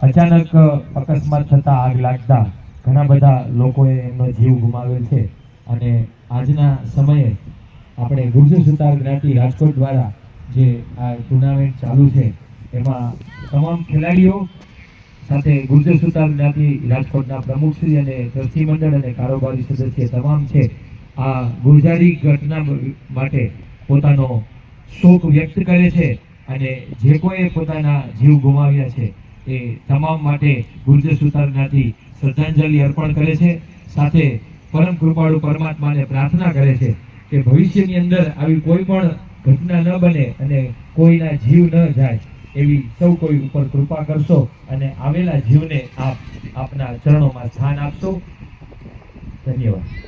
અચાનક અકસ્માત થતા આગ લાગતા ઘણા બધા લોકોએ એમનો જીવ ગુમાવ્યો છે. અને આજના સમયે આપણે ગુર્જર સુતાર જ્ઞાતિ રાજકોટ દ્વારા જે આ ટુર્નામેન્ટ ચાલુ છે, એમાં તમામ ખેલાડીઓ સાથે ગુર્જર સુતાર જ્ઞાતિ રાજકોટના પ્રમુખશ્રી અને ટ્રસ્ટી મંડળ અને કારોબારી સદસ્ય તમામ છે. આ ગુર્જારી ઘટના માટે પોતાનો શોક વ્યક્ત કરે છે અને જે કોઈએ પોતાના જીવ ગુમાવ્યા છે એ તમામ માટે ગુર્જર સુતારનાથી શ્રદ્ધાંજલિ અર્પણ કરે છે. સાથે પરમ કૃપાળુ પરમાત્માને પ્રાર્થના કરે છે કે ભવિષ્યની અંદર આવી કોઈ પણ ઘટના ન બને અને કોઈના જીવ ન જાય એવી સૌ કોઈ ઉપર કૃપા કરશો અને આવેલા જીવને આપ આપના ચરણોમાં સ્થાન આપશો. ધન્યવાદ.